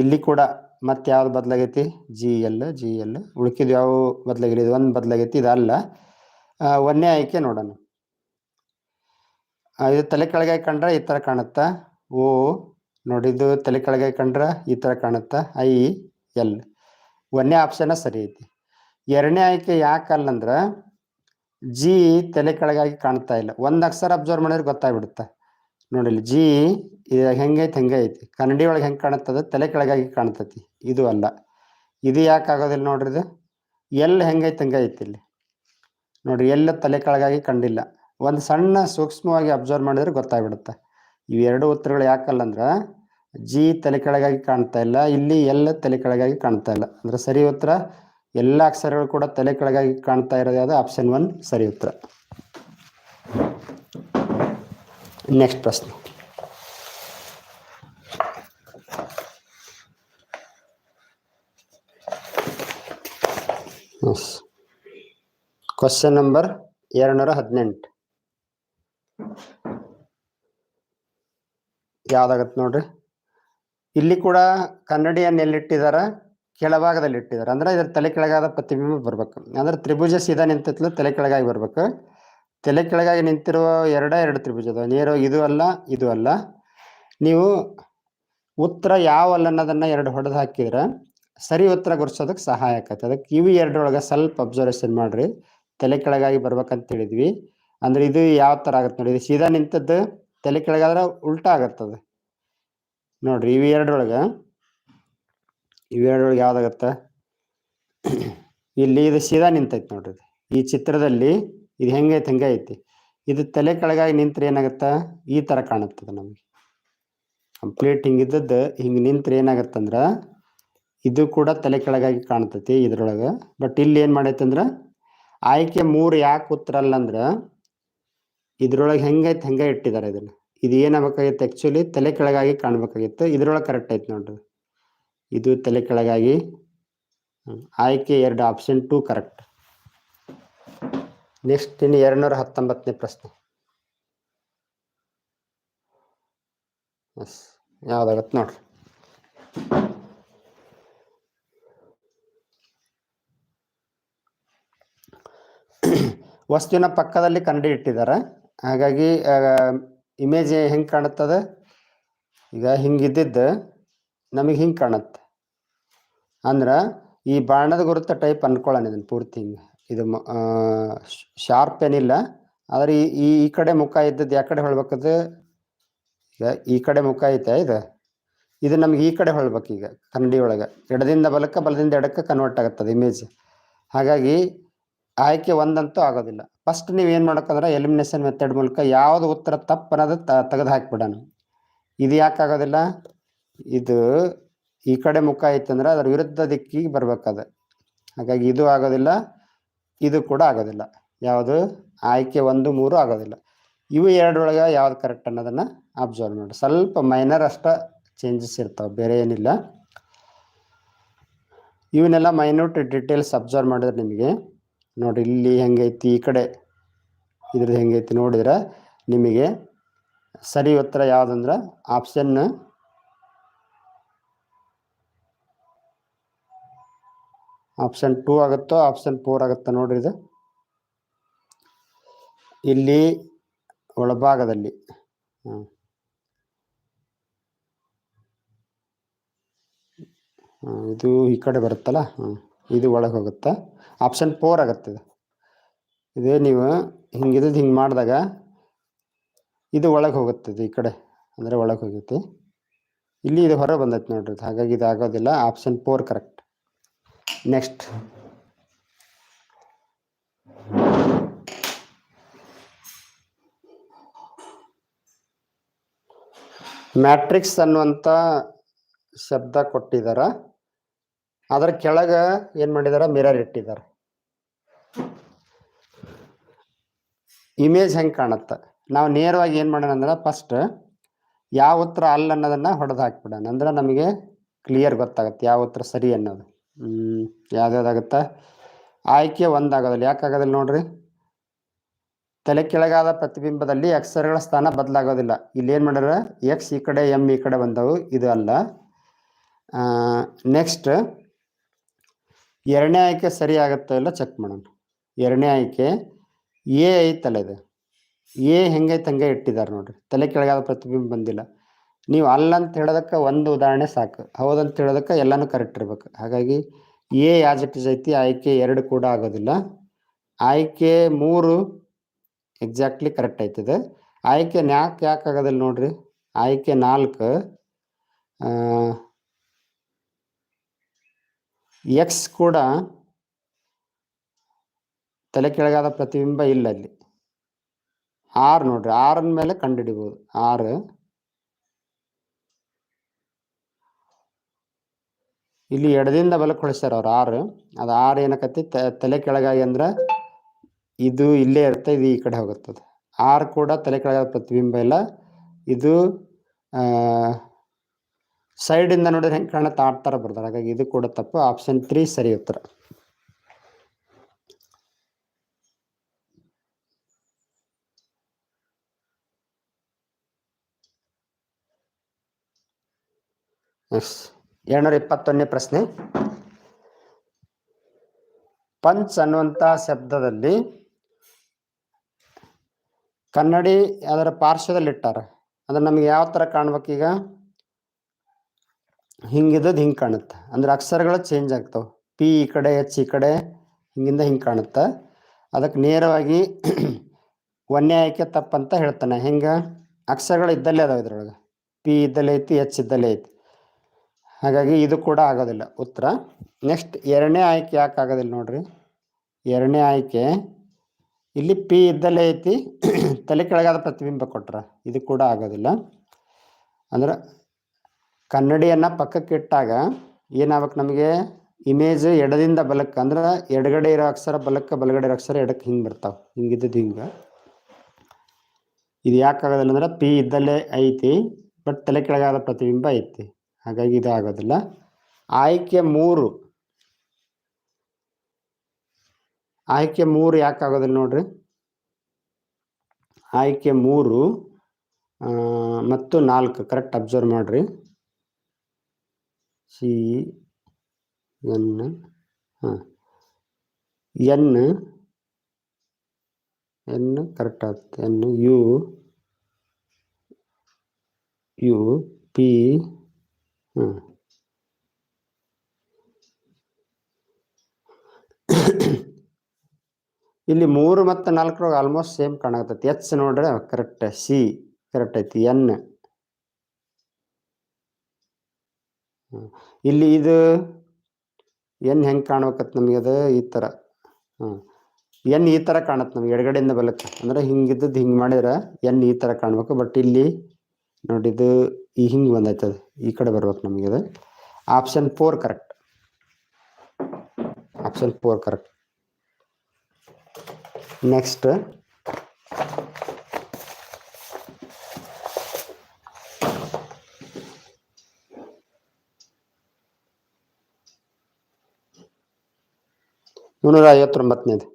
ಇಲ್ಲಿ ಕೂಡ ಮತ್ತೆ ಯಾವ್ದು ಬದಲಾಗೈತಿ? G, L G, L. ಉಳ್ಕಿದ ಯಾವ ಬದಲಾಗಿಲ್ಲ? ಇದು ಒಂದು ಬದಲಾಗೈತಿ, ಇದಲ್ಲ. ಒಂದೇ ಆಯ್ಕೆ ನೋಡೋಣ. ಇದು ತಲೆ ಕೆಳಗಾಗಿ ಕಂಡ್ರೆ ಈ ಥರ ಕಾಣುತ್ತಾ? ಓ ನೋಡಿದ್ದು ತಲೆ ಕೆಳಗೆ ಕಂಡ್ರೆ ಈ ಥರ ಕಾಣುತ್ತೆ? I, L. ಒಂದನೇ ಆಪ್ಷನ್ ಸರಿ ಐತಿ. ಎರಡನೇ ಆಯ್ಕೆ ಯಾಕಲ್ಲ ಅಂದ್ರೆ, ಜಿ ತಲೆ ಕೆಳಗಾಗಿ ಕಾಣ್ತಾ ಇಲ್ಲ. ಒಂದು ಅಕ್ಷರ ಅಬ್ಸರ್ವ್ ಮಾಡಿದ್ರೆ ಗೊತ್ತಾಗ್ಬಿಡುತ್ತೆ? ನೋಡಿಲ್ಲ, ಜಿ ಹೆಂಗೈತಿ ಹೆಂಗೆ ಕನ್ನಡಿ ಒಳಗೆ ಹೆಂಗೆ ಕಾಣುತ್ತದ? ತಲೆ ಕೆಳಗಾಗಿ ಕಾಣ್ತತಿ. ಇದು ಅಲ್ಲ. ಇದು ಯಾಕೆ ಆಗೋದಿಲ್ಲ ನೋಡ್ರಿ ಇದು? ಎಲ್ಲಿ ಹೆಂಗೈತೆ ಹಂಗೆ ಇಲ್ಲಿ? ನೋಡ್ರಿ ಎಲ್ಲ ತಲೆ ಕೆಳಗಾಗಿ ಕಂಡಿಲ್ಲ. ಒಂದು ಸಣ್ಣ ಸೂಕ್ಷ್ಮವಾಗಿ ಅಬ್ಸರ್ವ್ ಮಾಡಿದ್ರೆ ಗೊತ್ತಾಗ್ಬಿಡುತ್ತೆ? ಇವೆರಡು ಉತ್ತರಗಳು ಯಾಕಲ್ಲ ಅಂದ್ರೆ ಜಿ ತಲೆ ಕೆಳಗಾಗಿ ಕಾಣ್ತಾ ಇಲ್ಲ, ಇಲ್ಲಿ ಎಲ್ಲ ತಲೆ ಕೆಳಗಾಗಿ ಕಾಣ್ತಾ ಇಲ್ಲ. ಅಂದ್ರೆ ಸರಿ ಉತ್ತರ, ಎಲ್ಲ ಅಕ್ಷರಗಳು ಕೂಡ ತಲೆ ಕೆಳಗಾಗಿ ಕಾಣ್ತಾ ಇರೋದು ಯಾವುದು ಆಪ್ಷನ್ ಒನ್ ಸರಿ ಉತ್ತರ. ನೆಕ್ಸ್ಟ್ ಪ್ರಶ್ನೆ. ಕ್ವಶನ್ ನಂಬರ್ ಎರಡ್ನೂರ ಹದಿನೆಂಟು. ಯಾವ್ದಾಗತ್ತೆ ನೋಡ್ರಿ. ಇಲ್ಲಿ ಕೂಡ ಕನ್ನಡಿಯನ್ನು ಎಲ್ಲಿಟ್ಟಿದಾರ ಕೆಳಭಾಗದಲ್ಲಿ ಇಟ್ಟಿದ್ದಾರೆ ಅಂದ್ರೆ ಇದ್ರ ತಲೆ ಕೆಳಗಾದ ಪ್ರತಿಬಿಂಬ ಬರ್ಬೇಕು. ಅಂದ್ರೆ ತ್ರಿಭುಜ ಸೀದಾ ನಿಂತಿತ್ತು ತಲೆ ಕೆಳಗಾಗಿ ಬರ್ಬೇಕು. ತಲೆ ಕೆಳಗಾಗಿ ನಿಂತಿರುವ ಎರಡ, ಎರಡು ತ್ರಿಭುಜ ಅದಾವ. ಇದು ಅಲ್ಲ ಇದು ಅಲ್ಲ. ನೀವು ಉತ್ತರ ಯಾವ ಅಲ್ಲ ಅನ್ನೋದನ್ನ ಎರಡು ಹೊಡೆದು ಹಾಕಿದ್ರೆ ಸರಿ ಉತ್ತರ ಗುರ್ಸೋದಕ್ಕೆ ಸಹಾಯ ಆಕತ್ತೆ. ಅದಕ್ಕೆ ಇವು ಎರಡರೊಳಗೆ ಸ್ವಲ್ಪ ಅಬ್ಸರ್ವೇಷನ್ ಮಾಡ್ರಿ. ತಲೆ ಕೆಳಗಾಗಿ ಬರ್ಬೇಕಂತ ಹೇಳಿದ್ವಿ. ಅಂದ್ರೆ ಇದು ಯಾವ ತರ ಆಗತ್ತೆ ನೋಡಿ. ಇದು ಸೀದಾ ನಿಂತದ್ದು ತಲೆ ಕೆಳಗಾದ್ರೆ ಉಲ್ಟಾ ಆಗತ್ತದ. ನೋಡ್ರಿ ಇವು ಎರಡರೊಳಗೆ ಇವು ಎರಡರೊಳಗೆ ಯಾವ್ದಾಗತ್ತ? ಇಲ್ಲಿ ಇದು ಸೀದಾ ನಿಂತೈತಿ ನೋಡ್ರಿ ಈ ಚಿತ್ರದಲ್ಲಿ ಇದು ಹೆಂಗೈತಿ ಹಂಗೆ ಐತಿ ಇದು ತಲೆ ಕೆಳಗಾಗಿ ನಿಂತ್ರೆ ಏನಾಗತ್ತ? ಈ ತರ ಕಾಣುತ್ತದ ನಮಗೆ. ಕಂಪ್ಲೀಟ್ ಹಿಂಗಿದ್ದದ್ದು ಹಿಂಗೆ ನಿಂತ್ರೆ ಏನಾಗತ್ತಂದ್ರ, ಇದು ಕೂಡ ತಲೆ ಕೆಳಗಾಗಿ ಕಾಣ್ತೈತಿ ಇದ್ರೊಳಗೆ. ಬಟ್ ಇಲ್ಲಿ ಏನು ಮಾಡೈತಂದ್ರೆ, ಆಯ್ಕೆ ಮೂರು ಯಾಕೆ ಉತ್ತರ ಅಲ್ಲ ಅಂದ್ರ ಇದ್ರೊಳಗೆ ಹೆಂಗೈತೆ, ಹಂಗೆ ಇಟ್ಟಿದ್ದಾರೆ ಇದನ್ನ. ಇದು ಏನಾಗಬೇಕಾಗಿತ್ತು ಆ್ಯಕ್ಚುಲಿ ತಲೆ ಕೆಳಗಾಗಿ ಕಾಣ್ಬೇಕಾಗಿತ್ತು. ಇದ್ರೊಳಗೆ ಕರೆಕ್ಟ್ ಐತಿ ನೋಡ್ರಿ. ಇದು ತಲೆ ಕೆಳಗಾಗಿ ಆಯ್ಕೆ ಎರಡು ಆಪ್ಷನ್ ಟು ಕರೆಕ್ಟ್ ನೆಕ್ಸ್ಟ್ ಇನ್ನು ಎರಡ್ನೂರ ಹತ್ತೊಂಬತ್ತನೇ ಪ್ರಶ್ನೆ. ಎಸ್ ಯಾವ್ದಾಗತ್ತೆ ನೋಡ್ರಿ. ವಸ್ತುವಿನ ಪಕ್ಕದಲ್ಲಿ ಕನ್ನಡಿ ಇಟ್ಟಿದ್ದಾರೆ. ಹಾಗಾಗಿ ಇಮೇಜ್ ಹೆಂಗೆ ಕಾಣುತ್ತದೆ? ಈಗ ಹಿಂಗಿದ್ದಿದ್ದು ನಮಗೆ ಹಿಂಗೆ ಕಾಣುತ್ತೆ. ಅಂದ್ರೆ ಈ ಬಾಣದ ಗುರುತ ಟೈಪ್ ಅನ್ಕೊಳ್ಳೋಣ ಇದನ್ನು ಪೂರ್ತಿ ಹಿಂಗೆ. ಇದು ಶಾರ್ಪ್ ಏನಿಲ್ಲ, ಆದರೆ ಈ ಈ ಕಡೆ ಮುಖ ಇದ್ದದ್ದು ಯಾವ ಕಡೆ ಹೊಳ್ಬೇಕದು? ಈಗ ಈ ಕಡೆ ಮುಖ ಐತೆ ಇದು. ಇದು ನಮ್ಗೆ ಈ ಕಡೆ ಹೊಳ್ಬೇಕು ಈಗ, ಕನ್ನಡಿ ಒಳಗೆ. ಎಡದಿಂದ ಬಲಕ್ಕೆ, ಬಲದಿಂದ ಎಡಕ್ಕೆ ಕನ್ವರ್ಟ್ ಆಗುತ್ತದೆ ಇಮೇಜ್ ಹಾಗಾಗಿ ಆಯ್ಕೆ ಒಂದಂತೂ ಆಗೋದಿಲ್ಲ. ಫಸ್ಟ್ ನೀವು ಏನು ಮಾಡೋಕ್ಕಂದ್ರೆ ಎಲಿಮಿನೇಷನ್ ಮೆಥಡ್ ಮೂಲಕ ಯಾವ್ದು ಉತ್ತರ ತಪ್ಪು ಅನ್ನೋದು ತೆಗೆದು ಹಾಕ್ಬಿಡೋಣ. ಇದು ಯಾಕೆ ಆಗೋದಿಲ್ಲ? ಇದು ಈ ಕಡೆ ಮುಖ ಐತಂದ್ರೆ ಅದರ ವಿರುದ್ಧ ದಿಕ್ಕಿಗೆ ಬರ್ಬೇಕದ. ಹಾಗಾಗಿ ಇದು ಆಗೋದಿಲ್ಲ, ಇದು ಕೂಡ ಆಗೋದಿಲ್ಲ. ಯಾವುದು? ಆಯ್ಕೆ ಒಂದು, ಮೂರು ಆಗೋದಿಲ್ಲ. ಇವು ಎರಡರೊಳಗೆ ಯಾವ್ದು ಕರೆಕ್ಟ್ ಅನ್ನೋದನ್ನ ಅಬ್ಸರ್ವ್ ಮಾಡಿ. ಸ್ವಲ್ಪ ಮೈನರ್ ಅಷ್ಟ ಚೇಂಜಸ್ ಇರ್ತಾವೆ, ಬೇರೆ ಏನಿಲ್ಲ. ಇವನ್ನೆಲ್ಲ ಮೈನ್ಯೂಟ್ ಡೀಟೇಲ್ಸ್ ಅಬ್ಸರ್ವ್ ಮಾಡಿದ್ರೆ ನಿಮಗೆ ನೋಡ್ರಿ ಇಲ್ಲಿ ಹೆಂಗೈತಿ? ಈ ಕಡೆ ಇದ್ರದ್ದು ಹೆಂಗೈತಿ ನೋಡಿದ್ರೆ ನಿಮಗೆ ಸರಿ ಉತ್ತರ ಯಾವುದಂದ್ರೆ ಆಪ್ಷನ್ ಆಪ್ಷನ್ ಟೂ ಆಗುತ್ತೋ ಆಪ್ಷನ್ ಫೋರ್ ಆಗುತ್ತೋ ನೋಡ್ರಿ ಇದು. ಇಲ್ಲಿ ಒಳಭಾಗದಲ್ಲಿ ಹಾಂ ಇದು ಈ ಕಡೆ ಬರುತ್ತಲ್ಲ, ಹ್ಮ್. ಇದು ಒಳಗೆ ಹೋಗುತ್ತೆ? ಆಪ್ಷನ್ ಫೋರ್ ಆಗುತ್ತೆ ಇದು. ಇದೇ ನೀವು ಹಿಂಗಿದ್ದು ಹಿಂಗೆ ಮಾಡಿದಾಗ ಇದು ಒಳಗೆ ಹೋಗುತ್ತೆ ಇದು ಈ ಕಡೆ. ಅಂದರೆ ಒಳಗೆ ಹೋಗುತ್ತೆ. ಇಲ್ಲಿ ಇದು ಹೊರಗೆ ಬಂದೈತೆ ನೋಡ್ರಿ. ಹಾಗಾಗಿ ಇದು ಆಗೋದಿಲ್ಲ. Option four correct next matrix ಅನ್ನುವಂಥ ಶಬ್ದ ಕೊಟ್ಟಿದಾರ. ಅದರ ಕೆಳಗ ಏನ್ ಮಾಡಿದಾರ? ಮಿರರ್ ಇಟ್ಟಿದ್ದಾರೆ ಇಮೇಜ್ ಹೆಂಗೆ ಕಾಣುತ್ತೆ? ನಾವು ನೇರವಾಗಿ ಏನು ಮಾಡೋಣ ಅಂದ್ರೆ ಫಸ್ಟ್ ಯಾವ ಉತ್ತರ ಅಲ್ಲ ಅನ್ನೋದನ್ನ ಹೊಡೆದು ಹಾಕ್ಬಿಡೋಣ. ಅಂದ್ರೆ ನಮಗೆ ಕ್ಲಿಯರ್ ಗೊತ್ತಾಗತ್ತೆ ಯಾವ ಉತ್ತರ ಸರಿ ಅನ್ನೋದು. ಯಾವ್ದಾಗುತ್ತೆ ಆಯ್ಕೆ ಒಂದಾಗೋದಿಲ್ಲ ಯಾಕಾಗೋದಿಲ್ಲ ನೋಡ್ರಿ? ತಲೆ ಕೆಳಗಾದ ಪ್ರತಿಬಿಂಬದಲ್ಲಿ ಅಕ್ಷರಗಳ ಸ್ಥಾನ ಬದಲಾಗೋದಿಲ್ಲ. ಇಲ್ಲಿ ಏನು ಮಾಡ್ಯಾರ? ಎಕ್ಸ್ ಈ ಕಡೆ ಎಂ ಈ ಕಡೆ ಬಂದವು. ಇದು ಅಲ್ಲ. ನೆಕ್ಸ್ಟ್ ಎರಡನೇ ಆಯ್ಕೆ ಸರಿ ಆಗುತ್ತೋ ಇಲ್ಲ ಚೆಕ್ ಮಾಡೋಣ. ಎರಡನೇ ಆಯ್ಕೆ ಎ ಐತಲ್ಲ ಇದೆ ಎ ಹೆಂಗೈತೆ ಹಂಗೆ ಇಟ್ಟಿದ್ದಾರೆ ನೋಡ್ರಿ. ತಲೆ ಕೆಳಗಾದ ಪ್ರತಿಬಿಂಬ ಬಂದಿಲ್ಲ. ನೀವು ಅಲ್ಲ ಅಂತ ಹೇಳೋದಕ್ಕೆ ಒಂದು ಉದಾಹರಣೆ ಸಾಕು. ಹೌದಂತ ಹೇಳೋದಕ್ಕೆ ಎಲ್ಲನೂ ಕರೆಕ್ಟ್ ಇರ್ಬೇಕು. ಹಾಗಾಗಿ ಎ ಇಸ್ ಐತಿ, ಆಯ್ಕೆ ಎರಡು ಕೂಡ ಆಗೋದಿಲ್ಲ. ಆಯ್ಕೆ ಮೂರು ಎಕ್ಸಾಕ್ಟ್ಲಿ ಕರೆಕ್ಟ್ ಆಯ್ತದೆ. ಆಯ್ಕೆ ನಾಲ್ಕು ಯಾಕೆ ಆಗೋದಿಲ್ಲ ನೋಡ್ರಿ. ಆಯ್ಕೆ ನಾಲ್ಕು ಎಕ್ಸ್ ಕೂಡ ತಲೆ ಕೆಳಗಾದ ಪ್ರತಿಬಿಂಬ ಇಲ್ಲ ಅಲ್ಲಿ. ಆರ್ ನೋಡ್ರಿ ಆರನ ಮೇಲೆ ಕಂಡುಹಿಡಿಬೋದು. ಆರು ಇಲ್ಲಿ ಎಡದಿಂದ ಬಲಕ್ಕೆ ಹೊಳಿಸ್ಯಾರ ಅವ್ರು ಆರು ಅದು ಆರು ಏನಕತಿ ತ- ತಲೆ ಕೆಳಗಾಗಿ ಅಂದ್ರೆ ಇದು ಇಲ್ಲೇ ಇರುತ್ತೆ, ಇದು ಈ ಕಡೆ ಹೋಗುತ್ತದೆ. ಆರ್ ಕೂಡ ತಲೆ ಕೆಳಗಾದ ಪ್ರತಿಬಿಂಬ ಇಲ್ಲ. ಇದು ಸೈಡಿಂದ ನೋಡಿದ್ರೆ ಹೆಂಗ್ ಕಾಣುತ್ತೆ? ಆಡ್ತಾರ ಬರ್ತಾರೆ ಹಾಗಾಗಿ ಇದು ಕೂಡ ತಪ್ಪು. ಆಪ್ಷನ್ ತ್ರೀ ಸರಿ ಉತ್ತರ. ಎಸ್. ಎರಡ್ನೂರ ಇಪ್ಪತ್ತೊಂದನೇ ಪ್ರಶ್ನೆ. ಪಂಚ್ ಅನ್ನುವಂಥ ಶಬ್ದದಲ್ಲಿ ಕನ್ನಡಿ ಅದರ ಪಾರ್ಶ್ವದಲ್ಲಿ ಇಟ್ಟಾರ ಅಂದ್ರೆ ನಮ್ಗೆ ಯಾವ ಥರ ಕಾಣ್ಬೇಕೀಗ ಹಿಂಗಿದ್ದದ್ದು ಹಿಂಗೆ ಕಾಣುತ್ತೆ. ಅಂದ್ರೆ ಅಕ್ಷರಗಳು ಚೇಂಜ್ ಆಗ್ತಾವೆ. ಪಿ ಈ ಕಡೆ ಎಚ್ ಈ ಕಡೆ, ಹಿಂಗಿಂದ ಹಿಂಗೆ ಕಾಣುತ್ತೆ. ಅದಕ್ಕೆ ನೇರವಾಗಿ ಒಂದೇ ಆಯ್ಕೆ ತಪ್ಪಂತ ಹೇಳ್ತಾನೆ. ಹಿಂಗೆ? ಅಕ್ಷರಗಳು ಇದ್ದಲ್ಲೇ ಅದಾವೆ ಇದ್ರೊಳಗೆ. ಪಿ ಇದ್ದಲ್ಲೇ ಐತಿ ಎಚ್ ಇದ್ದಲ್ಲೇ ಐತಿ. ಹಾಗಾಗಿ ಇದು ಕೂಡ ಆಗೋದಿಲ್ಲ. ಉತ್ತರ. ನೆಕ್ಸ್ಟ್ ಎರಡನೇ ಆಯ್ಕೆ ಯಾಕೆ ಆಗೋದಿಲ್ಲ ನೋಡ್ರಿ. ಎರಡನೇ ಆಯ್ಕೆ, ಇಲ್ಲಿ ಪಿ ಇದ್ದಲ್ಲೇ ಐತಿ. ತಲೆ ಕೆಳಗಾದ ಪ್ರತಿಬಿಂಬ ಕೊಟ್ರ. ಇದು ಕೂಡ ಆಗೋದಿಲ್ಲ. ಅಂದ್ರೆ ಕನ್ನಡಿಯನ್ನು ಪಕ್ಕಕ್ಕೆ ಇಟ್ಟಾಗ ಏನಾಗ್ಬೇಕು ನಮಗೆ? ಇಮೇಜ್ ಎಡದಿಂದ ಬಲಕ್ಕೆ, ಅಂದ್ರೆ ಎಡಗಡೆ ಇರೋ ಅಕ್ಷರ ಬಲಕ್ಕೆ, ಬಲಗಡೆ ಇರೋ ಅಕ್ಷರ ಎಡಕ್ಕೆ ಹಿಂಗೆ ಬರ್ತಾವೆ. ಹಿಂಗಿದ್ದದ್ದು ಹಿಂಗೆ. ಇದು ಯಾಕೆ ಆಗೋದಿಲ್ಲ ಅಂದ್ರೆ ಪಿ ಇದ್ದಲ್ಲೇ ಐತಿ, ಬಟ್ ತಲೆ ಕೆಳಗಾದ ಪ್ರತಿಬಿಂಬ ಐತಿ. ಹಾಗಾಗಿ ಇದು ಆಗೋದಿಲ್ಲ. ಆಯ್ಕೆ ಮೂರು. ಆಯ್ಕೆ ಮೂರು ಯಾಕೆ ಆಗೋದಿಲ್ಲ ನೋಡ್ರಿ? ಆಯ್ಕೆ ಮೂರು ಮತ್ತು ನಾಲ್ಕು. ಕರೆಕ್ಟ್ ಅಬ್ಸರ್ವ್ ಮಾಡ್ರಿ. ಸಿ, ಎನ್, ಹಾಂ. ಎನ್ ಎನ್ ಕರೆಕ್ಟ್ ಆಗುತ್ತೆ. ಎನ್, ಯು ಯು, ಪಿ, ಹಾಂ. ಇಲ್ಲಿ ಮೂರು ಮತ್ತು ನಾಲ್ಕರೊಳಗೆ ಆಲ್ಮೋಸ್ಟ್ ಸೇಮ್ ಕಾಣಕತ್ತೈತಿ. ಎಚ್ ನೋಡ್ರೆ ಕರೆಕ್ಟ್ ಸಿ ಕರೆಕ್ಟ್ ಐತಿ. ಎನ್ ಇಲ್ಲಿ ಇದು ಎನ್ ಹೆಂಗೆ ಕಾಣ್ಬೇಕತ್ ನಮಗೆ ಅದು? ಈ ಥರ ಹಾಂ ಎನ್ ಈ ಥರ ಕಾಣುತ್ತೆ ನಮ್ಗೆ, ಎಡಗಡೆಯಿಂದ ಬಲಕ್ಕೆ. ಅಂದರೆ ಹಿಂಗಿದ್ದದ್ದು ಹಿಂಗೆ ಮಾಡಿದ್ರೆ ಎನ್ ಈ ಥರ ಕಾಣಬೇಕು. ಬಟ್ ಇಲ್ಲಿ ನೋಡಿ, ಇದು ಈ ಹಿಂಗೆ ಬಂದೈತೆ ಅದು. ಈ ಕಡೆ ಬರ್ಬೇಕು ನಮಗೆ ಅದು option four correct. Option four correct. Next ಮುನ್ನೂರ ಐವತ್ತೊಂಬತ್ತನೇದು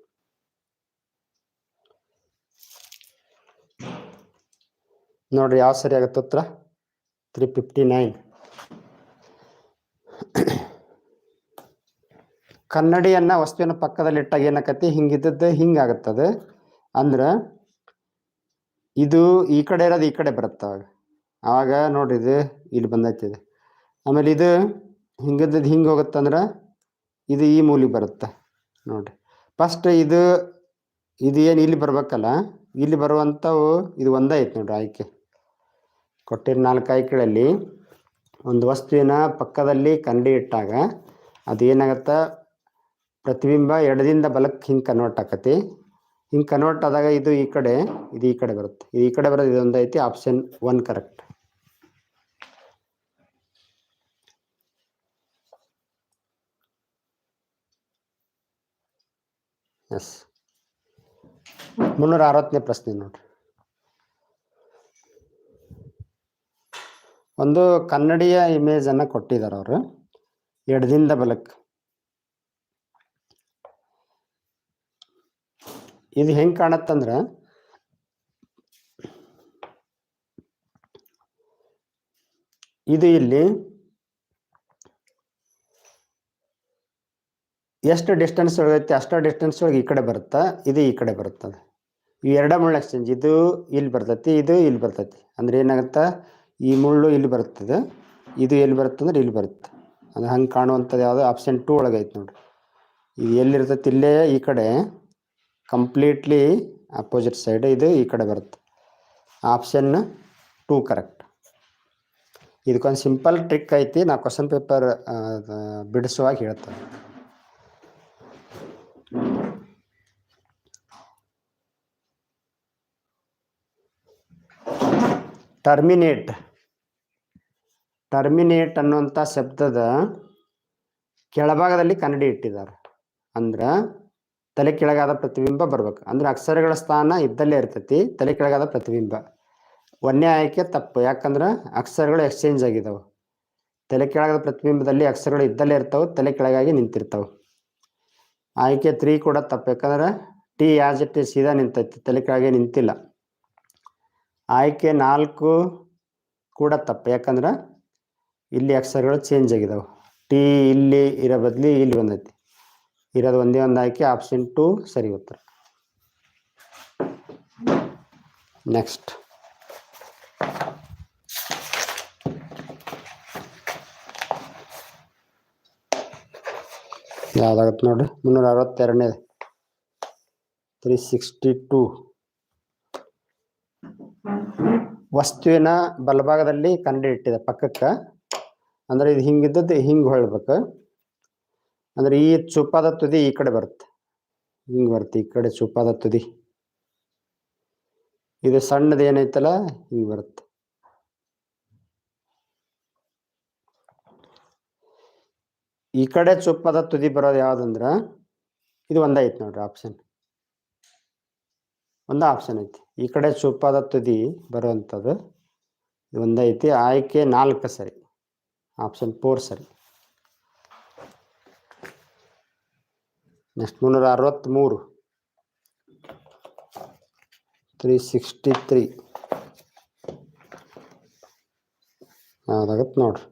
ನೋಡ್ರಿ ಯಾವ ಸರಿ ಆಗುತ್ತೆ ಉತ್ತರ? Three fifty nine. ಕನ್ನಡಿಯನ್ನ ವಸ್ತುವಿನ ಪಕ್ಕದಲ್ಲಿ ಇಟ್ಟಾಗ ಏನಾಕತಿ ಹಿಂಗಿದ್ದದ್ದು ಹಿಂಗಾಗತ್ತದು. ಅಂದ್ರೆ, ಇದು ಈ ಕಡೆ ಇರೋದು ಈ ಕಡೆ ಬರುತ್ತೆ ಅವಾಗ. ಆವಾಗ ನೋಡ್ರಿ ಇದು ಇಲ್ಲಿ ಬಂದೈತಿ ಇದು. ಆಮೇಲೆ ಇದು ಹಿಂಗಿದ್ದದ್ದು ಹಿಂಗೆ ಹೋಗುತ್ತಂದ್ರೆ, ಇದು ಈ ಮೂಲಿಗೆ ಬರುತ್ತೆ. ನೋಡ್ರಿ ಫಸ್ಟ್ ಇದು ಇದು ಏನು ಇಲ್ಲಿ ಬರ್ಬೇಕಲ್ಲ? ಇಲ್ಲಿ ಬರುವಂಥವು, ಇದು ಒಂದೇ ಐತೆ ನೋಡ್ರಿ ಆಯ್ಕೆ. ಕೊಟ್ಟಿರೋ ನಾಲ್ಕು ಆಯ್ಕೆಗಳಲ್ಲಿ ಒಂದು ವಸ್ತುವಿನ ಪಕ್ಕದಲ್ಲಿ ಕನ್ನಡಿ ಇಟ್ಟಾಗ ಅದು ಏನಾಗತ್ತೆ? ಪ್ರತಿಬಿಂಬ ಎಡದಿಂದ ಬಲಕ್ಕೆ ಹಿಂಗೆ ಕನ್ವರ್ಟ್ ಆಕತಿ. ಹಿಂಗೆ ಕನ್ವರ್ಟ್ ಆದಾಗ ಇದು ಈ ಕಡೆ, ಇದು ಈ ಕಡೆ ಬರುತ್ತೆ. ಇದು ಈ ಕಡೆ ಬರೋದು ಇದೊಂದು ಐತಿ ಆಪ್ಷನ್ ಒನ್ ಕರೆಕ್ಟ್ ಎಸ್ ಮುನ್ನೂರ ಅರವತ್ತನೇ ಪ್ರಶ್ನೆ ನೋಡ್ರಿ. ಒಂದು ಕನ್ನಡಿಯ ಇಮೇಜ್ ಅನ್ನ ಕೊಟ್ಟಿದ್ದಾರೆ ಅವರು. ಎಡದಿಂದ ಬಲಕ್ಕೆ ಇದು ಹೆಂಗೆ ಕಾಣತ್ತಂದ್ರೆ, ಇದು ಇಲ್ಲಿ ಎಷ್ಟು ಡಿಸ್ಟೆನ್ಸ್ ಒಳಗೈತೆ ಅಷ್ಟು ಡಿಸ್ಟೆನ್ಸ್ ಒಳಗೆ ಈ ಕಡೆ ಬರುತ್ತಾ, ಇದು ಈ ಕಡೆ ಬರುತ್ತದೆ. ಈ ಎರಡ ಮುಳ್ಳು ಎಕ್ಸ್ಚೇಂಜ್ ಇದು ಇಲ್ಲಿ ಬರ್ತೈತಿ, ಇದು ಇಲ್ಲಿ ಬರ್ತೈತಿ. ಅಂದ್ರೆ ಏನಾಗುತ್ತೆ, ಈ ಮುಳ್ಳು ಇಲ್ಲಿ ಬರ್ತದೆ ಇದು ಎಲ್ಲಿ ಬರುತ್ತೆ ಅಂದ್ರೆ ಇಲ್ಲಿ ಬರುತ್ತೆ ಅಂದ್ರೆ ಹಂಗೆ ಕಾಣುವಂಥದ್ದು ಯಾವುದು? ಆಪ್ಷನ್ ಟೂ ಒಳಗೈತೆ ನೋಡ್ರಿ. ಇದು ಎಲ್ಲಿರ್ತೈತಿ ಇಲ್ಲೇ ಈ ಕಡೆ ಕಂಪ್ಲೀಟ್ಲಿ ಅಪೋಸಿಟ್ ಸೈಡ್ ಇದು ಈ ಕಡೆ ಬರುತ್ತೆ. ಆಪ್ಷನ್ ಟೂ ಕರೆಕ್ಟ್ ಇದಕ್ಕೊಂದು ಸಿಂಪಲ್ ಟ್ರಿಕ್ ಐತಿ. ನಾ ಕ್ವಶನ್ ಪೇಪರ್ ಬಿಡಿಸುವಾಗ ಹೇಳ್ತೇನೆ. ಟರ್ಮಿನೇಟ್. ಟರ್ಮಿನೇಟ್ ಅನ್ನುವಂಥ ಶಬ್ದದ ಕೆಳಭಾಗದಲ್ಲಿ ಕನ್ನಡಿ ಇಟ್ಟಿದ್ದಾರೆ. ಅಂದ್ರೆ ತಲೆ ಕೆಳಗಾದ ಪ್ರತಿಬಿಂಬ ಬರ್ಬೇಕು. ಅಂದ್ರೆ ಅಕ್ಷರಗಳ ಸ್ಥಾನ ಇದ್ದಲ್ಲೇ ಇರ್ತೈತಿ, ತಲೆ ಕೆಳಗಾದ ಪ್ರತಿಬಿಂಬ. ಒಂದೇ ಆಯ್ಕೆ ತಪ್ಪು. ಯಾಕಂದ್ರೆ ಅಕ್ಷರಗಳು ಎಕ್ಸ್ಚೇಂಜ್ ಆಗಿದಾವೆ. ತಲೆ ಕೆಳಗಾದ ಪ್ರತಿಬಿಂಬದಲ್ಲಿ ಅಕ್ಷರಗಳು ಇದ್ದಲ್ಲೇ ಇರ್ತಾವೆ, ತಲೆ ಕೆಳಗಾಗಿ ನಿಂತಿರ್ತಾವೆ. ಆಯ್ಕೆ ತ್ರೀ ಕೂಡ ತಪ್ಪು. ಯಾಕಂದ್ರೆ ಟಿ ಆಸ್ ಇಟ್ ಸೀದಾ ನಿಂತೈತಿ, ತಲೆ ಕೆಳಗೆ ನಿಂತಿಲ್ಲ. ಆಯ್ಕೆ ನಾಲ್ಕು ಕೂಡ ತಪ್ಪು. ಯಾಕಂದ್ರೆ ಇಲ್ಲಿ ಅಕ್ಷರಗಳು ಚೇಂಜ್ ಆಗಿದಾವೆ. ಟಿ ಇಲ್ಲಿ ಇರೋ ಬದಲಿ ಇಲ್ಲಿ ಬಂದೈತಿ. ಇರೋದು ಒಂದೇ ಒಂದು ಆಯ್ಕೆ ಆಪ್ಷನ್ ಟು ಸರಿ ಉತ್ತರ. ನೆಕ್ಸ್ಟ್ ಯಾವ್ದಾಗತ್ತೆ ನೋಡ್ರಿ? ಮುನ್ನೂರ ಅರವತ್ತೆರಡನೇ ತ್ರೀ ಸಿಕ್ಸ್ಟಿ ಟೂ ವಸ್ತುವಿನ ಬಲಭಾಗದಲ್ಲಿ ಕನ್ನಡಿ ಇಟ್ಟಿದೆ ಪಕ್ಕಕ್ಕೆ. ಅಂದ್ರೆ ಇದು ಹಿಂಗಿದ್ದದ್ದು ಹಿಂಗೆ ಹೊಳ್ಬೇಕು. ಅಂದ್ರೆ ಈ ಚುಪ್ಪಾದ ತುದಿ ಈ ಕಡೆ ಬರುತ್ತೆ. ಹಿಂಗೆ ಬರುತ್ತೆ ಈ ಕಡೆ ಚುಪ್ಪಾದ ತುದಿ. ಇದು ಸಣ್ಣದು ಏನೈತಲ್ಲ, ಹಿಂಗೆ ಬರುತ್ತೆ. ಈ ಕಡೆ ಚುಪ್ಪಾದ ತುದಿ ಬರೋದು ಯಾವ್ದಂದ್ರ, ಇದು ಒಂದೈತೆ ನೋಡ್ರಿ ಆಪ್ಷನ್ ಒಂದು ಆಪ್ಷನ್ ಐತಿ. ಈ ಕಡೆ ಚೂಪಾದ ತುದಿ ಬರುವಂಥದ್ದು ಇದು ಒಂದೇ ಐತಿ. ಆಯ್ಕೆ ನಾಲ್ಕು ಸರಿ. ಆಪ್ಷನ್ ಫೋರ್ ಸರಿ. ನೆಕ್ಸ್ಟ್ ಮುನ್ನೂರ ಅರವತ್ತ್ಮೂರು ತ್ರೀ ಸಿಕ್ಸ್ಟಿ ತ್ರೀ ಯಾವ್ದಾಗತ್ತೆ ನೋಡ್ರಿ.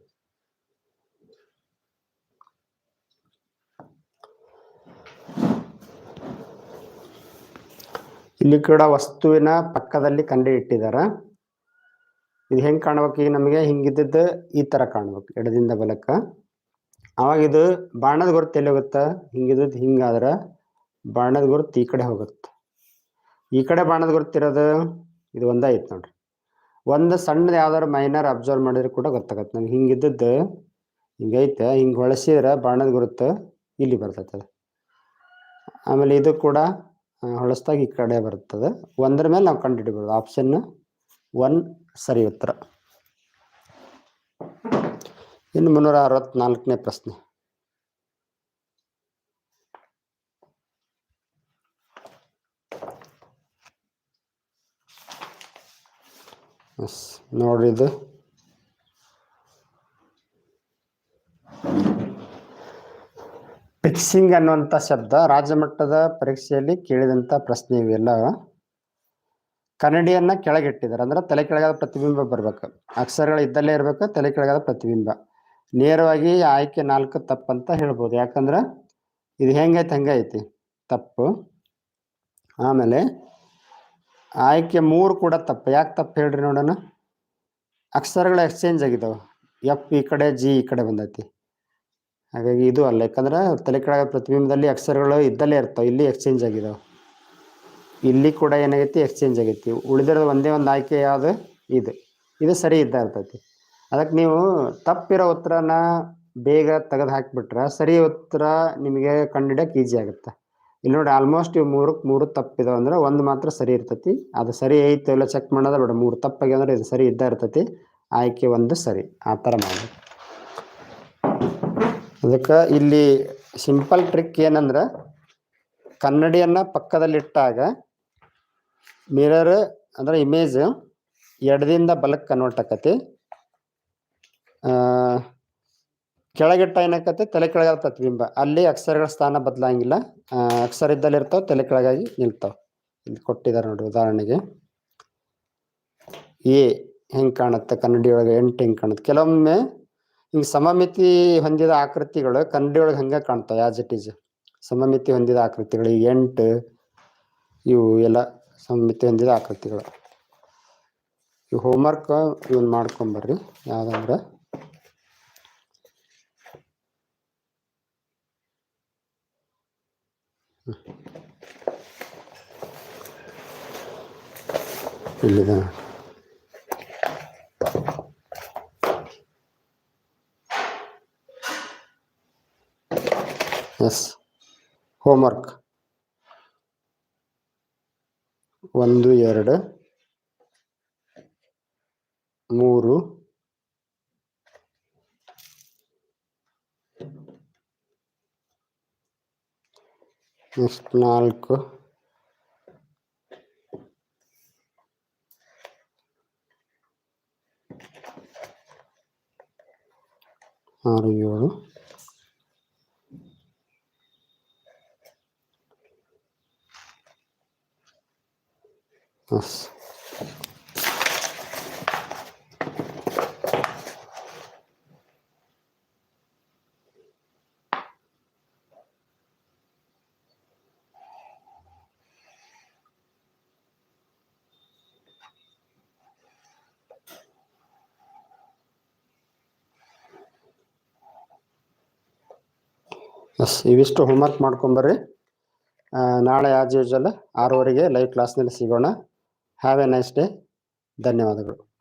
ಇಲ್ಲಿ ಕೂಡ ವಸ್ತುವಿನ ಪಕ್ಕದಲ್ಲಿ ಕಂಡು ಇಟ್ಟಿದ್ದಾರೆ. ಇದು ಹೆಂಗೆ ಕಾಣ್ಬೇಕು? ಈಗ ನಮಗೆ ಹಿಂಗಿದ್ದದ್ದು ಈ ತರ ಕಾಣ್ಬೇಕು, ಎಡದಿಂದ ಬಲಕ್ಕ. ಆವಾಗ ಇದು ಬಾಣದ ಗುರುತು ಎಲ್ಲಿ ಹೋಗುತ್ತ? ಹಿಂಗಿದ್ದದ್ದು ಹಿಂಗಾದ್ರ ಬಾಣದ ಗುರುತು ಈ ಕಡೆ ಹೋಗುತ್ತೆ. ಈ ಕಡೆ ಬಾಣದ ಗುರುತಿರೋದು ಇದು ಒಂದೇ ಐತೆ ನೋಡ್ರಿ. ಒಂದು ಸಣ್ಣದು ಯಾವ್ದಾದ್ರು ಮೈನರ್ ಅಬ್ಸರ್ವ್ ಮಾಡಿದ್ರೆ ಕೂಡ ಗೊತ್ತಾಗತ್ತೆ. ನಮ್ಗೆ ಹಿಂಗಿದ್ದದ್ದು ಹಿಂಗೈತೆ ಹಿಂಗೆ ಹೊಳಸಿದ್ರೆ ಬಾಣದ ಗುರುತು ಇಲ್ಲಿ ಬರ್ತೈತೆ ಆಮೇಲೆ ಇದು ಕೂಡ ಹೊಳಸ್ದಾಗ ಈ ಕಡೆ ಬರ್ತದೆ. ಒಂದರ ಮೇಲೆ ನಾವು ಕಂಡು ಹಿಡಿಬೋದು ಆಪ್ಷನ್ ಒನ್ ಸರಿ ಉತ್ತರ. ಇನ್ನು ಮುನ್ನೂರ ಅರವತ್ನಾಲ್ಕನೇ ಪ್ರಶ್ನೆ. ಎಸ್, ನೋಡ್ರಿ ಫಿಕ್ಸಿಂಗ್ ಅನ್ನುವಂಥ ಶಬ್ದ ರಾಜ್ಯಮಟ್ಟದ ಪರೀಕ್ಷೆಯಲ್ಲಿ ಕೇಳಿದಂಥ ಪ್ರಶ್ನೆ ಇವೆಲ್ಲ ಕನ್ನಡಿಯನ್ನ ಕೆಳಗಿಟ್ಟಿದ್ದಾರೆ. ಅಂದ್ರೆ ತಲೆ ಕೆಳಗಾದ ಪ್ರತಿಬಿಂಬ ಬರ್ಬೇಕು. ಅಕ್ಷರಗಳು ಇದ್ದಲ್ಲೇ ಇರಬೇಕು, ತಲೆ ಕೆಳಗಾದ ಪ್ರತಿಬಿಂಬ. ನೇರವಾಗಿ ಆಯ್ಕೆ ನಾಲ್ಕು ತಪ್ಪಂತ ಹೇಳ್ಬೋದು. ಯಾಕಂದ್ರೆ ಇದು ಹೆಂಗೈತೆ ಹಂಗೆ ಐತಿ ತಪ್ಪು. ಆಮೇಲೆ ಆಯ್ಕೆ ಮೂರು ಕೂಡ ತಪ್ಪು. ಯಾಕೆ ತಪ್ಪು ಹೇಳ್ರಿ ನೋಡೋಣ? ಅಕ್ಷರಗಳು ಎಕ್ಸ್ಚೇಂಜ್ ಆಗಿದಾವೆ. ಎಫ್ ಈ ಕಡೆ ಜಿ ಈ ಕಡೆ ಬಂದೈತಿ. ಹಾಗಾಗಿ ಇದು ಅಲ್ಲ. ಯಾಕಂದ್ರೆ ತಲೆ ಕೆಳಗ ಪ್ರತಿಬಿಂಬದಲ್ಲಿ ಅಕ್ಷರಗಳು ಇದ್ದಲ್ಲೇ ಇರ್ತಾವೆ. ಇಲ್ಲಿ ಎಕ್ಸ್ಚೇಂಜ್ ಆಗಿದಾವೆ. ಇಲ್ಲಿ ಕೂಡ ಏನಾಗೈತಿ? ಎಕ್ಸ್ಚೇಂಜ್ ಆಗೈತಿ. ಉಳಿದಿರೋದು ಒಂದೇ ಒಂದು ಆಯ್ಕೆ ಯಾವುದು? ಇದು. ಇದು ಸರಿ ಇದ್ದ ಇರ್ತೈತಿ ಅದಕ್ಕೆ ನೀವು ತಪ್ಪಿರೋ ಉತ್ತರನ ಬೇಗ ತೆಗೆದು ಹಾಕಿಬಿಟ್ರೆ ಸರಿ ಉತ್ತರ ನಿಮಗೆ ಕಂಡುಹಿಡಿಯೋಕೆ ಈಜಿ ಆಗುತ್ತೆ. ಇಲ್ಲಿ ನೋಡಿ ಆಲ್ಮೋಸ್ಟ್ ಇವು ಮೂರಕ್ಕೆ ಮೂರು ತಪ್ಪಿದಾವೆ ಅಂದ್ರೆ ಒಂದು ಮಾತ್ರ ಸರಿ ಇರ್ತೈತಿ. ಅದು ಸರಿ ಐತೆ ಇಲ್ಲ ಚೆಕ್ ಮಾಡೋದ ಬೇಡ. ಮೂರು ತಪ್ಪಾಗಿ ಅಂದ್ರೆ ಇದು ಸರಿ ಇದ್ದ ಇರ್ತೈತಿ ಆಯ್ಕೆ ಒಂದು ಸರಿ. ಆ ಥರ ಮಾಡಿ ಅದಕ್ಕೆ ಇಲ್ಲಿ ಸಿಂಪಲ್ ಟ್ರಿಕ್ ಏನಂದ್ರೆ ಕನ್ನಡಿಯನ್ನ ಪಕ್ಕದಲ್ಲಿಟ್ಟಾಗ ಮಿರರ್ ಅಂದ್ರೆ ಇಮೇಜ್ ಎಡದಿಂದ ಬಲಕ್ಕೆ ಕನ್ವರ್ಟ್ ಆಕತಿ. ಕೆಳಗಿಟ್ಟ ಏನಾಕತಿ? ತಲೆ ಕೆಳಗಾದ ಪ್ರತಿಬಿಂಬ ಅಲ್ಲಿ ಅಕ್ಷರಗಳ ಸ್ಥಾನ ಬದಲಾಗಿಲ್ಲ. ಅಕ್ಷರ ಇದ್ದಲ್ಲಿ ಇರ್ತಾವ, ತಲೆ ಕೆಳಗಾಗಿ ನಿಲ್ತಾವ. ಇಲ್ಲಿ ಕೊಟ್ಟಿದ್ದಾರೆ ನೋಡಿ ಉದಾಹರಣೆಗೆ. ಎ ಹೆಂಗೆ ಕಾಣುತ್ತೆ? ಕನ್ನಡಿಯೊಳಗೆ ಎಂಟು ಹೆಂಗೆ ಕಾಣುತ್ತೆ? ಕೆಲವೊಮ್ಮೆ ಹಿಂಗೆ ಸಮಮಿತಿ ಹೊಂದಿದ ಆಕೃತಿಗಳು ಕನ್ನಡಿಯೊಳಗೆ ಹಂಗೆ ಕಾಣ್ತಾವೆ ಆಸ್ ಇಟ್ ಈಸ್ ಸಮಮಿತಿ ಹೊಂದಿದ ಆಕೃತಿಗಳು ಎಂಟು, ಇವು ಎಲ್ಲ ಸಮಮಿತಿ ಹೊಂದಿದ ಆಕೃತಿಗಳು. ಈ ಹೋಮ್ವರ್ಕ್ ಇವನ್ ಮಾಡ್ಕೊಂಬರ್ರಿ, ಯಾವ್ದಂದ್ರೆ. ಇಲ್ಲಿದೆ ನೋಡಿ. ಎಸ್ ಹೋಮ್ವರ್ಕ್ ಒಂದು ಎರಡು ಮೂರು ನೆಕ್ಸ್ಟ್ ನಾಲ್ಕು ಆರು ಏಳು. ಎಸ್ ಎಸ್ ಇವಿಷ್ಟು ಹೋಮ್ವರ್ಕ್ ಮಾಡ್ಕೊಂಬರ್ರಿ ನಾಳೆ ಆಸ್ ಯೂಶಲ್ ಆರೂವರೆಗೆ ಲೈವ್ ಕ್ಲಾಸ್ನಲ್ಲಿ ಸಿಗೋಣ. ಹ್ಯಾವ್ ಎ ನೈಸ್ ಡೇ ಧನ್ಯವಾದಗಳು.